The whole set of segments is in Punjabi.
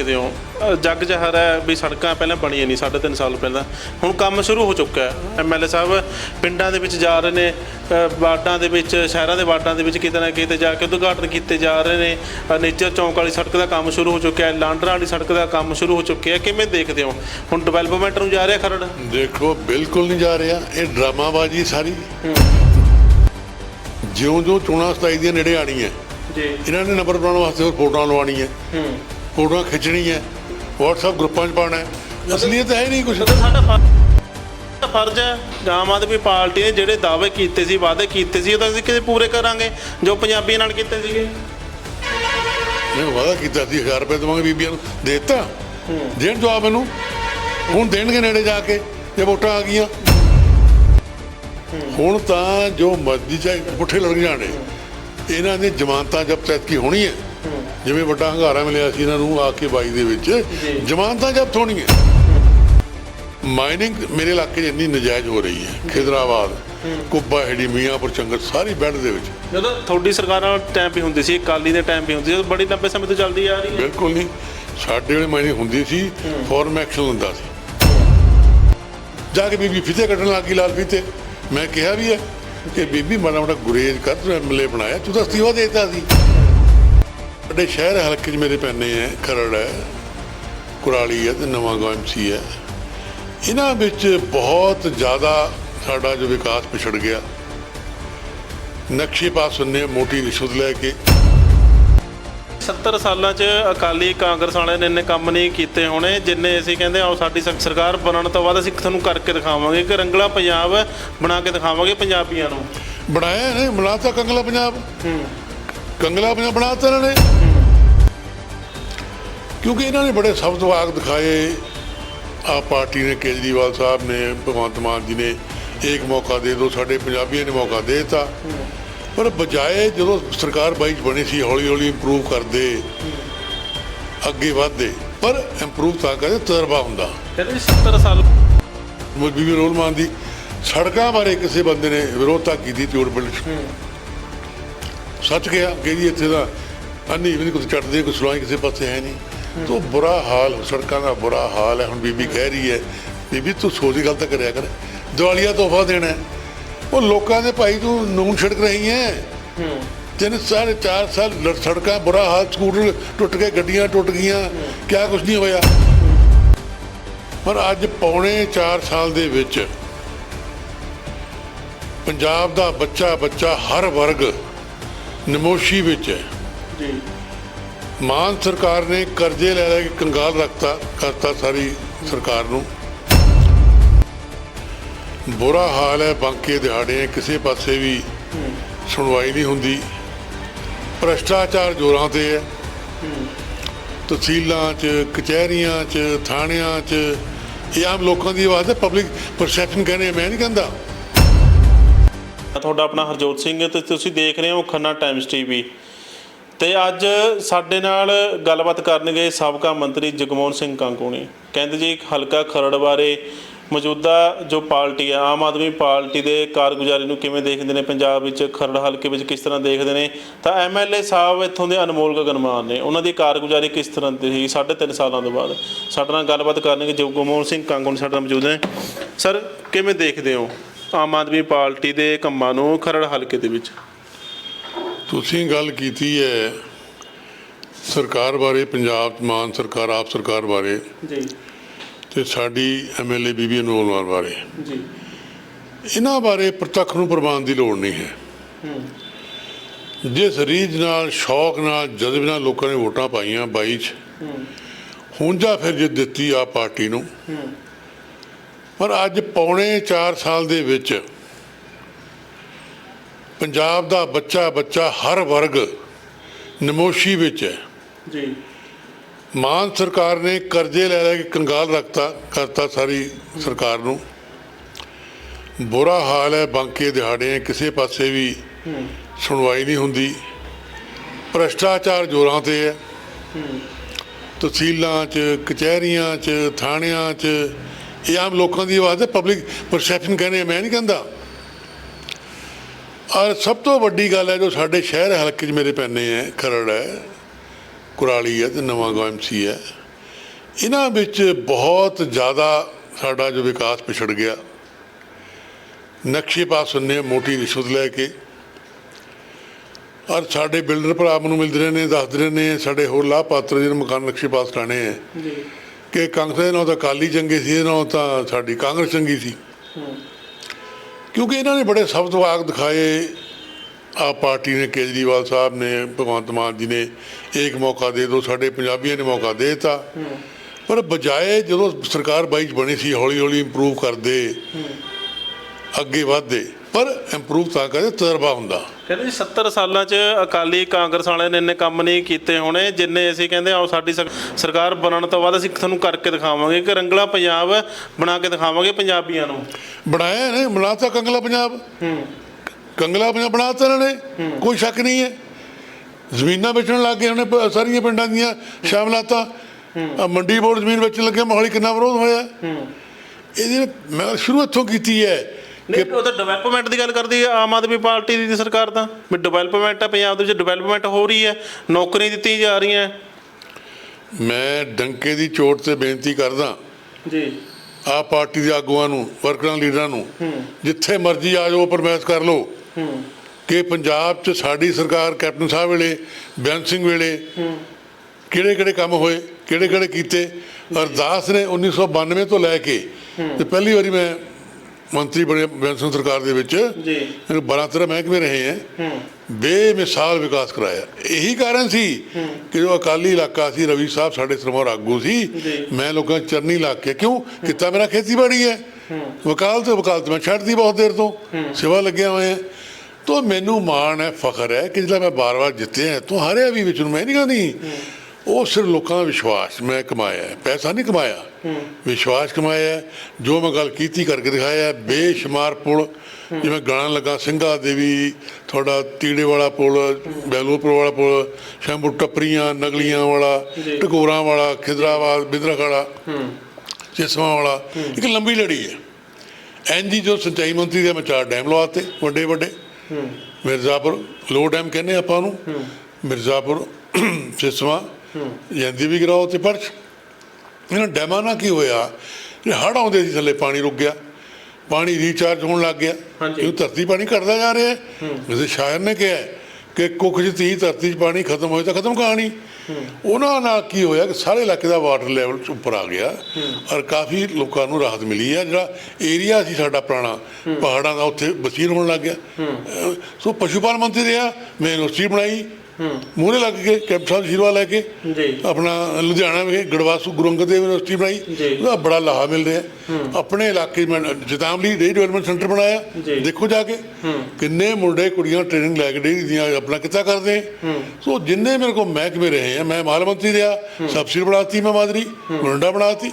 ਦੇਖਦੇ ਹੋ? ਅ, ਜੱਗ ਜਹਰ ਹੈ ਵੀ ਸੜਕਾਂ ਪਹਿਲਾਂ ਬਣੀਆਂ ਨਹੀਂ ਸਾਢੇ ਤਿੰਨ ਸਾਲ ਪਹਿਲਾਂ। ਹੁਣ ਕੰਮ ਸ਼ੁਰੂ ਹੋ ਚੁੱਕਾ ਹੈ। ਐਮਐਲਏ ਸਾਹਿਬ ਪਿੰਡਾਂ ਦੇ ਵਿੱਚ ਜਾ ਰਹੇ ਨੇ ਅ, ਵਾਰਡਾਂ ਦੇ ਵਿੱਚ ਸ਼ਹਿਰਾਂ ਦੇ ਵਾਰਡਾਂ ਦੇ ਵਿੱਚ ਕਿਤੇ ਨਾ ਕਿਤੇ ਜਾ ਕੇ ਉਦਘਾਟਨ ਕੀਤੇ ਜਾ ਰਹੇ ਨੇ। ਅ, ਨੇਚਰ ਚੌਂਕ ਵਾਲੀ ਸੜਕ ਦਾ ਕੰਮ ਸ਼ੁਰੂ ਹੋ ਚੁੱਕਿਆ ਹੈ ਲਾਂਡਰਾਂ ਵਾਲੀ ਸੜਕ ਦਾ ਕੰਮ ਸ਼ੁਰੂ ਹੋ ਚੁੱਕਿਆ ਹੈ। ਕਿਵੇਂ ਦੇਖਦੇ ਹੋ? ਹੁਣ ਡਿਵੈਲਪਮੈਂਟ ਨੂੰ ਜਾ ਰਿਹਾ ਖਰੜ? ਦੇਖੋ ਬਿਲਕੁਲ ਨਹੀਂ ਜਾ ਰਿਹਾ। ਇਹ ਡਰਾਮਾਬਾਜ਼ੀ ਸਾਰੀ। ਜਿਉਂ-ਜਿਉਂ ਚੋਣਾਂ ਸਤਾਈ ਦੀਆਂ ਨੇੜੇ ਆਣੀਆਂ ਜੀ। ਇਹਨਾਂ ਨੇ ਨੰਬਰ ਬਣਾਉਣ ਵਾਸਤੇ ਹੋਰ ਫੋਟੋਆਂ ਲਵਾਉਣੀਆਂ। ਹੂੰ। ਫੋਟੋਆਂ ਖਿੱਚਣੀਆਂ WhatsApp ਗਰੁੱਪਾਂ 'ਚ ਪਾਉਣਾ ਹੈ। ਅਸਲੀਅਤ ਹੈ ਹੀ ਨਹੀਂ ਕੁਝ ਸਾਡਾ ਫਰ- ਫਰਜ਼ ਹੈ ਆਮ ਆਦਮੀ ਪਾਰਟੀ ਨੇ ਜਿਹੜੇ ਦਾਅਵੇ ਕੀਤੇ ਸੀ ਵਾਅਦੇ ਕੀਤੇ ਸੀ ਉਹ ਤਾਂ ਅਸੀਂ ਕਿਤੇ ਪੂਰੇ ਕਰਾਂਗੇ ਜੋ ਪੰਜਾਬੀਆਂ ਨਾਲ ਕੀਤੇ ਸੀਗੇ। ਮੈਂ ਵਾਦਾ ਕੀਤਾ ਸੀ 1000 ਰੁਪਏ ਦੇਵਾਂਗੇ ਬੀਬੀਆਂ ਨੂੰ। ਦੇ ਦਿੱਤਾ। ਦੇਣ ਜਵਾਬ ਮੈਨੂੰ। ਹੁਣ ਦੇਣਗੇ ਨੇੜੇ ਜਾ ਕੇ ਜੇ ਵੋਟਾਂ ਆ ਗਈਆਂ। ਹੁਣ ਤਾਂ ਜੋ ਮਰਜ਼ੀ ਚਾਹੇ ਪੁੱਠੇ ਲੜ ਜਾਣੇ ਇਹਨਾਂ ਦੀ ਜ਼ਮਾਨਤਾਂ ਜ਼ਬਤ ਐਤਕੀ ਹੋਣੀ ਹੈ। ਜਿਵੇਂ ਵੱਡਾ ਹੰਗਾਰਾ ਮਿਲਿਆ ਸੀ ਇਹਨਾਂ ਨੂੰ ਆ ਕੇ 22 ਦੇ ਵਿੱਚ ਜ਼ਮਾਨਤਾਂ ਜ਼ਬਤ ਹੋਣੀਆਂ ਮਾਈਨਿੰਗ ਮੇਰੇ ਇਲਾਕੇ 'ਚ ਇੰਨੀ ਨਜਾਇਜ਼ ਹੋ ਰਹੀ ਹੈ ਖਿਦਰਾਬਾਦ ਕੁੱਬਾ ਹੈੜੀ ਮੀਆਂਪੁਰ ਚੰਗਰ ਸਾਰੀ ਬੈਲਟ ਦੇ ਵਿੱਚ। ਜਦੋਂ ਤੁਹਾਡੀ ਸਰਕਾਰ ਟਾਈਮ ਵੀ ਹੁੰਦੀ ਸੀ ਅਕਾਲੀ ਦੇ ਟਾਈਮ ਵੀ ਹੁੰਦੀ ਸੀ ਬੜੀ ਲੰਬੇ ਸਮੇਂ ਤੋਂ ਚੱਲਦੀ ਆ ਰਹੀ ਹੈ। ਬਿਲਕੁਲ ਨਹੀਂ। ਸਾਡੇ ਵੇਲੇ ਮਾਈਨਿੰਗ ਹੁੰਦੀ ਸੀ ਫੋਰਮ ਐਕਸ਼ਨ ਹੁੰਦਾ ਸੀ। ਜਾ ਕੇ ਬੀਬੀ ਫਿੱਤੇ ਕੱਢਣ ਲੱਗੀ ਲਾਲ ਫਿੱਤੇ। ਮੈਂ ਕਿਹਾ ਵੀ ਹੈ ਕਿ ਬੀਬੀ ਮਾੜਾ ਮਾੜਾ ਗੁਰੇਜ ਕਰ ਤੂੰ ਐਮਐਲਏ ਬਣਾਇਆ ਤੂੰ ਤਾਂ ਅਸਤੀਫਾ ਦੇ ਦਿੱਤਾ ਸੀ। ਸਾਡੇ ਸ਼ਹਿਰ ਹਲਕੇ 'ਚ ਮੇਰੇ ਪੈਨੇ ਹੈ ਖਰੜ ਹੈ ਕੁਰਾਲੀ ਹੈ ਤੇ ਨਵਾਂ ਐਮਸੀ ਹੈ ਇਹਨਾਂ ਵਿੱਚ ਬਹੁਤ ਜ਼ਿਆਦਾ ਸਾਡਾ ਜੋ ਵਿਕਾਸ ਪਿਛੜ ਗਿਆ। ਨਕਸ਼ੇ ਪਾਸ ਹੁੰਨੇ ਮੋਟੀ ਰਿਸ਼ਵਤ ਲੈ ਕੇ। 70 ਸਾਲਾਂ 'ਚ ਅਕਾਲੀ ਕਾਂਗਰਸ ਵਾਲਿਆਂ ਨੇ ਇੰਨੇ ਕੰਮ ਨਹੀਂ ਕੀਤੇ ਹੋਣੇ ਜਿੰਨੇ ਅਸੀਂ ਕਹਿੰਦੇ ਆਓ ਸਾਡੀ ਸ- ਸਰਕਾਰ ਬਣਨ ਤੋਂ ਬਾਅਦ ਅਸੀਂ ਤੁਹਾਨੂੰ ਕਰਕੇ ਦਿਖਾਵਾਂਗੇ। ਕਿ ਰੰਗਲਾ ਪੰਜਾਬ ਬਣਾ ਕੇ ਦਿਖਾਵਾਂਗੇ ਪੰਜਾਬੀਆਂ ਨੂੰ। ਬਣਾਇਆ ਨੇ ਬਣਾਤਾ ਕੰਗਲਾ ਪੰਜਾਬ। ਕੰਗਲਾ ਪੰਜਾਬ ਬਣਾਤਾ ਇਹਨਾਂ ਨੇ। ਕਿਉਂਕਿ ਇਹਨਾਂ ਨੇ ਬੜੇ ਸ਼ਬਦ ਵਾਕ ਦਿਖਾਏ। ਆ ਪਾਰਟੀ ਨੇ ਕੇਜਰੀਵਾਲ ਸਾਹਿਬ ਨੇ ਭਗਵੰਤ ਮਾਨ ਜੀ ਨੇ ਇੱਕ ਮੌਕਾ ਦੇ ਦਿਓ ਸਾਡੇ ਪੰਜਾਬੀਆਂ ਨੇ ਮੌਕਾ ਦੇ ਦਿੱਤਾ। ਪਰ ਬਜਾਏ ਜਦੋਂ ਸਰਕਾਰ ਬਾਈ 'ਚ ਬਣੀ ਸੀ ਹੌਲੀ ਹੌਲੀ ਇੰਪਰੂਵ ਕਰਦੇ ਅੱਗੇ ਵਧਦੇ ਪਰ ਇੰਪਰੂਵ ਤਾਂ ਕਰਦੇ ਤਜਰਬਾ ਹੁੰਦਾ। ਕਹਿੰਦੇ ਜੀ 70 ਸਾਲ ਬੀਬੀ ਰੋਲ ਮਾਨ ਦੀ ਸੜਕਾਂ ਬਾਰੇ ਕਿਸੇ ਬੰਦੇ ਨੇ ਵਿਰੋਧਤਾ ਕੀਤੀ ਚੋੜ ਪਿੰਡ ਸੱਚ ਗਿਆ ਕਿ ਜੀ ਇੱਥੇ ਦਾ ਅੰਨੀ ਵੀ ਨਹੀਂ ਕੁਝ ਚੜਦੇ ਕੋਈ ਸੁਣਾਈ ਕਿਸੇ ਪਾਸੇ ਹੈ ਨਹੀਂ। ਤੋ ਬੁਰਾ ਹਾਲ ਸੜਕਾਂ ਦਾ ਬੁਰਾ ਹਾਲ ਹੈ ਹੁਣ ਬੀਬੀ ਕਹਿ ਰਹੀ ਹੈ ਬੀਬੀ ਤੂੰ ਸੋਚੀ ਗੱਲ ਤਾਂ ਕਰਿਆ ਕਰ ਦਿਵਾਲੀਆ ਤੋਹਫਾ ਦੇਣਾ। ਉਹ ਲੋਕਾਂ ਦੇ ਭਾਈ ਤੂੰ ਨੂਨ ਛਿੜਕ ਰਹੀ ਹੈ। ਤਿੰਨ ਸਾਢੇ ਚਾਰ ਸਾਲ ਸੜਕਾਂ ਬੁਰਾ ਹਾਲ ਸਕੂਟਰ ਟੁੱਟ ਗਏ ਗੱਡੀਆਂ ਟੁੱਟ ਗਈਆਂ ਕਿਆ ਕੁਝ ਨਹੀਂ ਹੋਇਆ। ਪਰ ਅੱਜ ਪੌਣੇ 4 ਸਾਲ ਦੇ ਵਿੱਚ ਪੰਜਾਬ ਦਾ ਬੱਚਾ ਬੱਚਾ ਹਰ ਵਰਗ ਨਮੋਸ਼ੀ ਵਿੱਚ ਹੈ। ਜੀ। ਮਾਨ ਸਰਕਾਰ ਨੇ ਕਰਜ਼ੇ ਲੈ ਲੈ ਕੇ ਕੰਗਾਲ ਰੱਖਤਾ, ਕਰਤਾ ਸਾਰੀ ਸਰਕਾਰ ਨੂੰ। ਬੁਰਾ ਹਾਲ ਹੈ, ਬਾਂਕੇ ਦਿਹਾੜੇ ਕਿਸੇ ਪਾਸੇ ਵੀ ਸੁਣਵਾਈ ਨਹੀਂ ਹੁੰਦੀ। ਭ੍ਰਸ਼ਟਾਚਾਰ ਜ਼ੋਰਾਂ ਤੇ ਹੈ। ਤਹਿਸੀਲਾਂ 'ਚ, ਕਚਹਿਰੀਆਂ 'ਚ, ਥਾਣਿਆਂ 'ਚ, ਇਹ ਆਮ ਲੋਕਾਂ ਦੀ ਆਵਾਜ਼ ਹੈ ਪਬਲਿਕ ਪਰਸੈਪਸ਼ਨ ਕਹਿੰਦੇ ਮੈਂ ਨਹੀਂ ਕਹਿੰਦਾ। ਤੁਹਾਡਾ ਆਪਣਾ ਹਰਜੋਤ ਸਿੰਘ ਤੇ ਤੁਸੀਂ ਦੇਖ ਰਹੇ ਹੋ ਖੰਨਾ ਟਾਈਮਸ ਟੀਵੀ। ਤੇ ਅੱਜ ਸਾਡੇ ਨਾਲ ਗੱਲਬਾਤ ਕਰਨਗੇ ਸਾਬਕਾ ਮੰਤਰੀ ਜਗਮੋਹਨ ਸਿੰਘ ਕਾਂਗੂਣੀ ਕਹਿੰਦੇ ਜੀ ਹਲਕਾ ਖਰੜ ਬਾਰੇ ਮੌਜੂਦਾ ਜੋ ਪਾਰਟੀ ਹੈ ਆਮ ਆਦਮੀ ਪਾਰਟੀ ਦੇ ਕਾਰਗੁਜ਼ਾਰੀ ਨੂੰ ਕਿਵੇਂ ਦੇਖਦੇ ਨੇ? ਪੰਜਾਬ ਵਿੱਚ ਖਰੜ ਹਲਕੇ ਵਿੱਚ ਕਿਸ ਤਰ੍ਹਾਂ ਦੇਖਦੇ ਨੇ? ਤਾਂ ਐਮਐਲਏ ਸਾਹਿਬ ਇੱਥੋਂ ਦੇ ਅਨਮੋਲ ਗਗਨਮਾਨ ਨੇ। ਉਹਨਾਂ ਦੀ ਕਾਰਗੁਜ਼ਾਰੀ ਕਿਸ ਤਰ੍ਹਾਂ ਦੀ ਸੀ ਸਾਢੇ ਤਿੰਨ ਸਾਲਾਂ ਤੋਂ ਬਾਅਦ ਸਾਡੇ ਨਾਲ ਗੱਲਬਾਤ ਕਰਨਗੇ ਜਗਮੋਹਨ ਸਿੰਘ ਕਾਂਗੂਣੀ ਸਾਡੇ ਨਾਲ ਮੌਜੂਦ ਨੇ। ਸਰ, ਕਿਵੇਂ ਦੇਖਦੇ ਹੋ ਆਮ ਆਦਮੀ ਪਾਰਟੀ ਦੇ ਕੰਮਾਂ ਨੂੰ ਖਰੜ ਹਲਕੇ ਦੇ ਵਿੱਚ? ਤੁਸੀਂ ਗੱਲ ਕੀਤੀ ਹੈ ਸਰਕਾਰ ਬਾਰੇ ਪੰਜਾਬ ਮਾਨ ਸਰਕਾਰ ਆਪ ਸਰਕਾਰ ਬਾਰੇ ਜੀ। ਤੇ ਸਾਡੀ ਐਮਐਲਏ ਬੀਬੀ ਅਨਮੋਲ ਬਾਰੇ। ਜੀ। ਇਹਨਾਂ ਬਾਰੇ ਪ੍ਰਤੱਖ ਨੂੰ ਪ੍ਰਮਾਣ ਦੀ ਲੋੜ ਨਹੀਂ ਹੈ। ਜਿਸ ਰੀਝ ਨਾਲ ਸ਼ੌਕ ਨਾਲ ਜਜ਼ਬੇ ਨਾਲ ਲੋਕਾਂ ਨੇ ਵੋਟਾਂ ਪਾਈਆਂ 22 ਚ ਹੁਣ ਜਾ ਫਿਰ ਜਿੱਤ ਦਿੱਤੀ ਆ ਪਾਰਟੀ ਨੂੰ। ਪਰ ਅੱਜ ਪੌਣੇ 4 ਸਾਲ ਦੇ ਵਿੱਚ ਪੰਜਾਬ ਦਾ ਬੱਚਾ ਬੱਚਾ ਹਰ ਵਰਗ ਨਮੋਸ਼ੀ ਵਿੱਚ ਹੈ। ਜੀ। ਮਾਨ ਸਰਕਾਰ ਨੇ ਕਰਜ਼ੇ ਲੈ ਲੈ ਕੇ ਕੰਗਾਲ ਰੱਖਤਾ ਕਰਤਾ ਸਾਰੀ ਸਰਕਾਰ ਨੂੰ। ਬੁਰਾ ਹਾਲ ਹੈ ਬਾਂਕੇ ਦਿਹਾੜੇ ਕਿਸੇ ਪਾਸੇ ਵੀ ਸੁਣਵਾਈ ਨਹੀਂ ਹੁੰਦੀ। ਭ੍ਰਸ਼ਟਾਚਾਰ ਜ਼ੋਰਾਂ ਤੇ ਹੈ। ਤਹਿਸੀਲਾਂ 'ਚ ਕਚਹਿਰੀਆਂ 'ਚ ਥਾਣਿਆਂ 'ਚ ਇਹ ਆਮ ਲੋਕਾਂ ਦੀ ਆਵਾਜ਼ ਹੈ ਪਬਲਿਕ ਪਰਸੈਪਸ਼ਨ ਕਹਿੰਦੇ ਮੈਂ ਨਹੀਂ ਕਹਿੰਦਾ। ਔਰ ਸਭ ਤੋਂ ਵੱਡੀ ਗੱਲ ਹੈ ਜੋ ਸਾਡੇ ਸ਼ਹਿਰ ਹਲਕੇ 'ਚ ਮੇਰੇ ਪੈਨੇ ਹੈ ਖਰੜ ਹੈ ਕੁਰਾਲੀ ਹੈ ਤੇ ਨਵਾਂ ਐਮਸੀ ਹੈ। ਇਹਨਾਂ ਵਿੱਚ ਬਹੁਤ ਜ਼ਿਆਦਾ ਸਾਡਾ ਜੋ ਵਿਕਾਸ ਪਿਛੜ ਗਿਆ। ਨਕਸ਼ੇ ਪਾਸ ਹੁੰਨੇ ਮੋਟੀ ਰਿਸ਼ਵਤ ਲੈ ਕੇ। ਔਰ ਸਾਡੇ ਬਿਲਡਰ ਭਰਾ ਮੈਨੂੰ ਮਿਲਦੇ ਰਹੇ ਨੇ ਦੱਸਦੇ ਰਹੇ ਨੇ ਸਾਡੇ ਹੋਰ ਲਾਭਪਾਤਰ ਜਿਹਨਾਂ ਮਕਾਨ ਨਕਸ਼ੇ ਪਾਸ ਕਰਾਣੇ ਹੈ। ਜੀ। ਕਿ ਕਾਂਗਰਸ ਨਾਲ ਤਾਂ ਅਕਾਲੀ ਚੰਗੇ ਸੀ ਇਹਦੇ ਨਾਲ ਤਾਂ ਸਾਡੀ ਕਾਂਗਰਸ ਚੰਗੀ ਸੀ। ਕਿਉਂਕਿ ਇਹਨਾਂ ਨੇ ਬੜੇ ਸ਼ਬਦ ਵਾਕ ਦਿਖਾਏ। ਆ ਪਾਰਟੀ ਨੇ, ਕੇਜਰੀਵਾਲ ਸਾਹਿਬ ਨੇ, ਭਗਵੰਤ ਮਾਨ ਜੀ ਨੇ, ਇੱਕ ਮੌਕਾ ਦੇ ਦਿਓ ਸਾਡੇ ਪੰਜਾਬੀਆਂ ਨੇ ਮੌਕਾ ਦੇ ਦਿੱਤਾ। ਪਰ ਬਜਾਏ ਜਦੋਂ ਸਰਕਾਰ ਬਾਈ 'ਚ ਬਣੀ ਸੀ ਹੌਲੀ ਹੌਲੀ ਇੰਪਰੂਵ ਕਰਦੇ, ਅੱਗੇ ਵਧਦੇ, ਪਰ ਇੰਪਰੂਵ ਤਾਂ ਕਰਦੇ ਤਜਰਬਾ ਹੁੰਦਾ। ਕਹਿੰਦੇ ਜੀ 70 ਸਾਲਾਂ 'ਚ ਅਕਾਲੀ ਕਾਂਗਰਸ ਵਾਲਿਆਂ ਨੇ ਇੰਨੇ ਕੰਮ ਨਹੀਂ ਕੀਤੇ ਹੋਣੇ ਜਿੰਨੇ ਅਸੀਂ ਕਹਿੰਦੇ ਆਓ ਸਾਡੀ ਸਰ- ਸਰਕਾਰ ਬਣਨ ਤੋਂ ਬਾਅਦ ਅਸੀਂ ਤੁਹਾਨੂੰ ਕਰਕੇ ਦਿਖਾਵਾਂਗੇ ਕਿ ਰੰਗਲਾ ਪੰਜਾਬ ਬਣਾ ਕੇ ਦਿਖਾਵਾਂਗੇ ਪੰਜਾਬੀਆਂ ਨੂੰ। ਬਣਾਇਆ ਨੇ ਬਣਾਤਾ ਕੰਗਲਾ ਪੰਜਾਬ? ਹੂੰ। ਕੰਗਲਾ ਪੰਜਾਬ ਬਣਾਤਾ ਇਹਨਾਂ ਨੇ? ਕੋਈ ਸ਼ੱਕ ਨਹੀਂ ਹੈ? ਜ਼ਮੀਨਾਂ ਵੇਚਣ ਲੱਗ ਗਏ ਉਹਨੇ ਪ- ਸਾਰੀਆਂ ਪਿੰਡਾਂ ਦੀਆਂ ਸ਼ਾਮਲਾਤਾਂ। ਆਹ ਮੰਡੀ ਬੋਰਡ ਜ਼ਮੀਨ ਵੇਚਣ ਲੱਗੇ ਮੋਹਾਲੀ ਕਿੰਨਾ ਵਿਰੋਧ ਹੋਇਆ? ਇਹਦੀ ਮੈਂ ਸ਼ੁਰੂ ਇੱਥੋਂ ਕੀਤੀ ਹੈ। ਨਹੀਂ ਉਹ ਤਾਂ ਡਿਵੈਲਪਮੈਂਟ ਦੀ ਗੱਲ ਕਰਦੀ ਹੈ ਆਮ ਆਦਮੀ ਪਾਰਟੀ ਦੀ ਸਰਕਾਰ ਤਾਂ। ਵੀ ਡਿਵੈਲਪਮੈਂਟ ਹੈ ਪੰਜਾਬ ਦੇ ਵਿੱਚ ਡਿਵੈਲਪਮੈਂਟ ਹੋ ਰਹੀ ਹੈ ਨੌਕਰੀਆਂ ਦਿੱਤੀਆਂ ਜਾ ਰਹੀਆਂ। ਮੈਂ ਡੰਕੇ ਦੀ ਚੋਟ ਤੇ ਬੇਨਤੀ ਕਰਦਾ। ਜੀ। ਆਹ ਪਾਰਟੀ ਦੇ ਆਗੂਆਂ ਨੂੰ ਵਰਕਰਾਂ ਲੀਡਰਾਂ ਨੂੰ ਜਿੱਥੇ ਮਰਜ਼ੀ ਆ ਜਾਓ ਪਰਮੇਸ ਕਰ ਲਓ। ਕਿ ਪੰਜਾਬ 'ਚ ਸਾਡੀ ਸਰਕਾਰ ਕੈਪਟਨ ਸਾਹਿਬ ਵੇਲੇ ਬੇਅੰਤ ਸਿੰਘ ਵੇਲੇ ਕਿਹੜੇ ਕਿਹੜੇ ਕੰਮ ਹੋਏ ਕਿਹੜੇ ਕਿਹੜੇ ਕੀਤੇ। ਅਰਦਾਸ ਨੇ 1992 ਤੋਂ ਲੈ ਕੇ ਤੇ ਪਹਿਲੀ ਵਾਰੀ ਮੈਂ ਮੰਤਰੀ ਬਣੇ ਸਿੰਘ ਸਰਕਾਰ ਦੇ ਵਿੱਚ। ਜੀ। ਮੈਨੂੰ 12 13 ਮਹਿਕਮੇ ਰਹੇ ਹੈ। ਬੇਮਿਸਾਲ ਵਿਕਾਸ ਕਰਾਇਆ। ਇਹੀ ਕਾਰਨ ਸੀ ਕਿ ਜੋ ਅਕਾਲੀ ਇਲਾਕਾ ਸੀ ਰਵੀ ਸਾਹਿਬ ਸਾਡੇ ਸਰਮੌਰ ਆਗੂ ਸੀ। ਮੈਂ ਲੋਕਾਂ ਚਰਨੀ ਲਾ ਕੇ ਕਿਉਂ? ਕਿੱਤਾ ਮੇਰਾ ਖੇਤੀਬਾੜੀ ਹੈ। ਵਕਾਲਤ ਵਕਾਲਤ ਮੈਂ ਛੱਡਦੀ ਬਹੁਤ ਦੇਰ ਤੋਂ। ਸੇਵਾ ਲੱਗਿਆ ਹੋਇਆ ਤੋਂ ਮੈਨੂੰ ਮਾਣ ਹੈ ਫਖਰ ਹੈ ਕਿ ਜਿਹੜਾ ਮੈਂ ਬਾਰ-ਬਾਰ ਜਿੱਤਿਆ ਤੂੰ ਹਾਰਿਆ ਵੀ ਵਿੱਚ ਨੂੰ ਮੈਂ ਨਹੀਂ ਕਹਿੰਦੀ। ਉਹ ਸਿਰ ਲੋਕਾਂ ਦਾ ਵਿਸ਼ਵਾਸ ਮੈਂ ਕਮਾਇਆ ਹੈ ਪੈਸਾ ਨਹੀਂ ਕਮਾਇਆ। ਵਿਸ਼ਵਾਸ ਕਮਾਇਆ ਹੈ। ਜੋ ਮੈਂ ਗੱਲ ਕੀਤੀ ਕਰਕੇ ਦਿਖਾਇਆ ਹੈ। ਬੇਸ਼ੁਮਾਰ ਪੁਲ ਜਿਵੇਂ ਗਾਣਾ ਲੱਗਾ ਸਿੰਘਾ ਦੇਵੀ ਤੁਹਾਡਾ ਤੀੜੇ ਵਾਲਾ ਪੁਲ ਬੈਲੋਪੁਰ ਵਾਲਾ ਪੁਲ ਸ਼ੰਭੂ ਟੱਪਰੀਆਂ ਨਗਲੀਆਂ ਵਾਲਾ ਟਕੋਰਾਂ ਵਾਲਾ ਖਿਦਰਾਬਾਦ ਬਿਦਰਾਖਾੜਾ ਜਿਸਮਾਂ ਵਾਲਾ ਇੱਕ ਲੰਬੀ ਲੜੀ ਹੈ। ਐਨਜੀ ਜੋ ਸਿੰਚਾਈ ਮੰਤਰੀ ਦੇ ਮੈਂ ਚਾਰ ਡੈਮ ਲਵਾਤੇ ਵੱਡੇ ਵੱਡੇ। ਮਿਰਜ਼ਾਪੁਰ ਲੋ ਡੈਮ ਕਹਿੰਦੇ ਆਪਾਂ ਉਹਨੂੰ। ਮਿਰਜ਼ਾਪੁਰ ਸਿਸਵਾ ਜਾਂਦੀ ਵੀ ਗਰਾਓ ਤੇ ਪਰਚ ਇਹਨਾਂ ਡੈਮਾਂ ਨਾਲ ਕੀ ਹੋਇਆ? ਜੇ ਹੜ੍ਹ ਆਉਂਦੇ ਸੀ ਥੱਲੇ ਪਾਣੀ ਰੁਕ ਗਿਆ। ਪਾਣੀ ਰੀਚਾਰਜ ਹੋਣ ਲੱਗ ਗਿਆ। ਇਹ ਧਰਤੀ ਪਾਣੀ ਘਟਦਾ ਜਾ ਰਿਹਾ ਹੈ। ਜਿਵੇਂ ਸ਼ਾਇਰ ਨੇ ਕਿਹਾ ਕਿ ਕੁੱਖ ਚ ਤੀ ਧਰਤੀ 'ਚ ਪਾਣੀ ਖਤਮ ਹੋਏ ਤਾਂ ਖਤਮ ਕਹਾਣੀ। ਉਹਨਾਂ ਨਾਲ ਕੀ ਹੋਇਆ ਕਿ ਸਾਰੇ ਇਲਾਕੇ ਦਾ ਵਾਟਰ ਲੈਵਲ ਉੱਪਰ ਆ ਗਿਆ। ਔਰ ਕਾਫੀ ਲੋਕਾਂ ਨੂੰ ਰਾਹਤ ਮਿਲੀ ਹੈ। ਜਿਹੜਾ ਏਰੀਆ ਸੀ ਸਾਡਾ ਪੁਰਾਣਾ ਪਹਾੜਾਂ ਦਾ ਉੱਥੇ ਬਸੀਰ ਹੋਣ ਲੱਗ ਗਿਆ। ਸੋ ਪਸ਼ੂ ਪਾਲਣ ਮੰਤਰੀ ਰਿਹਾ ਮੈਂ ਯੂਨੀਵਰਸਿਟੀ ਬਣਾਈ। ਮੂਹਰੇ ਲੱਗ ਕੇ ਕੈਂਪ ਸਾਹਿਬ ਸ਼ੀਰਵਾ ਲੈ ਕੇ ਜੀ। ਆਪਣਾ ਲੁਧਿਆਣਾ ਵਿਖੇ ਗੜਵਾਸੂ ਗੁਰੂ ਅੰਗਦ ਦੇਵ ਯੂਨੀਵਰਸਿਟੀ ਬਣਾਈ। ਜੀ। ਉਹਦਾ ਬੜਾ ਲਾਹਾ ਮਿਲ ਰਿਹਾ ਆਪਣੇ ਇਲਾਕੇ ਮੈਂ ਜਤਾਮਲੀ ਰੀ ਡਿਵੈਲਪਮੈਂਟ ਸੈਂਟਰ ਜੀ। ਬਣਾਇਆ ਦੇਖੋ ਜਾ ਕੇ ਕਿੰਨੇ ਮੁੰਡੇ ਕੁੜੀਆਂ ਟ੍ਰੇਨਿੰਗ ਲੈ ਕੇ ਡੇਰੀ ਦੀਆਂ ਆਪਣਾ ਕਿੱਤਾ ਕਰਦੇ। ਸੋ ਜਿੰਨੇ ਮੇਰੇ ਕੋਲ ਮਹਿਕਮੇ ਰਹੇ ਆ ਮੈਂ ਮਾਲ ਮੰਤਰੀ ਰਿਹਾ ਸਬਸਿਡੀ ਬਣਾਤੀ ਮੈਂ ਮਾਦਰੀ ਮੁੰਡਾ ਬਣਾਤੀ।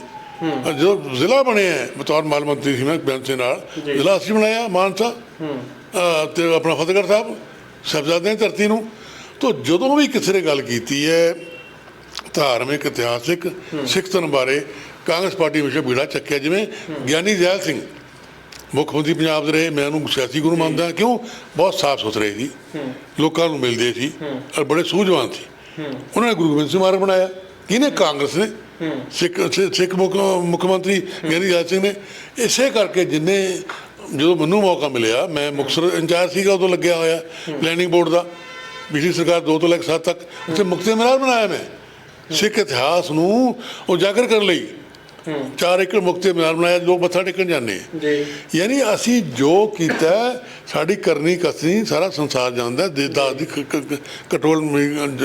ਜਦੋਂ ਜ਼ਿਲ੍ਹਾ ਬਣਿਆ ਬਤੌਰ ਮਾਲ ਮੰਤਰੀ ਸੀ ਮੈਂ ਦੇ ਨਾਲ। ਜ਼ਿਲ੍ਹਾ ਅਸੀਂ ਬਣਾਇਆ ਮਾਨਸਾ। ਤੇ ਆਪਣਾ ਫਤਿਹਗੜ੍ਹ ਸਾਹਿਬ ਸਾਹਿਬਜ਼ਾਦੇ ਦੀ ਧਰਤੀ ਨੂੰ। ਤੋਂ ਜਦੋਂ ਵੀ ਕਿਸੇ ਨੇ ਗੱਲ ਕੀਤੀ ਹੈ ਧਾਰਮਿਕ ਇਤਿਹਾਸਿਕ ਸਿੱਖ ਧਰਮ ਬਾਰੇ ਕਾਂਗਰਸ ਪਾਰਟੀ ਹਮੇਸ਼ਾ ਬੀੜਾ ਚੱਕਿਆ ਜਿਵੇਂ ਗਿਆਨੀ ਜੈਲ ਸਿੰਘ ਮੁੱਖ ਮੰਤਰੀ ਪੰਜਾਬ ਦੇ ਰਹੇ ਮੈਂ ਉਹਨੂੰ ਸਿਆਸੀ ਗੁਰੂ ਮੰਨਦਾ ਕਿਉਂ? ਬਹੁਤ ਸਾਫ਼ ਸੁਥਰੇ ਸੀ ਲੋਕਾਂ ਨੂੰ ਮਿਲਦੇ ਸੀ ਔਰ ਬੜੇ ਸੂਝਵਾਨ ਸੀ। ਉਹਨਾਂ ਨੇ ਗੁਰੂ ਗੋਬਿੰਦ ਸਿੰਘ ਮਾਰਗ ਬਣਾਇਆ। ਕਿਹਨੇ? ਕਾਂਗਰਸ ਨੇ। ਸਿੱਖ ਸਿੱਖ ਮੁੱਖ ਮੁੱਖ ਮੰਤਰੀ ਗਿਆਨੀ ਜੈਲ ਸਿੰਘ ਨੇ। ਇਸੇ ਕਰਕੇ ਜਿੰਨੇ ਜਦੋਂ ਮੈਨੂੰ ਮੌਕਾ ਮਿਲਿਆ ਮੈਂ ਮੁਕਤਸਰ ਇੰਚਾਰਜ ਸੀਗਾ ਉਦੋਂ ਲੱਗਿਆ ਹੋਇਆ ਪਲੈਨਿੰਗ ਬੋਰਡ ਦਾ। ਪਿਛਲੀ ਸਰਕਾਰ ਦੋ ਤੋਂ ਲੈ ਕੇ ਸੱਤ ਤੱਕ ਉੱਥੇ ਮੁਕਤੀ ਮਨਾਰ ਬਣਾਇਆ ਮੈਂ ਸਿੱਖ ਇਤਿਹਾਸ ਨੂੰ ਉਜਾਗਰ ਕਰਨ ਲਈ ਚਾਰ ਏਕੜ ਮੁਕਤੀ ਮਨਾਰ ਬਣਾਇਆ ਲੋਕ ਮੱਥਾ ਟੇਕਣ ਜਾਂਦੇ। ਜੀ। ਯਾਨੀ ਅਸੀਂ ਜੋ ਕੀਤਾ ਸਾਡੀ ਕਰਨੀ ਕਸਨੀ ਸਾਰਾ ਸੰਸਾਰ ਜਾਣਦਾ ਦੇ ਦਾਸ ਦੀ ਕਟੋਲ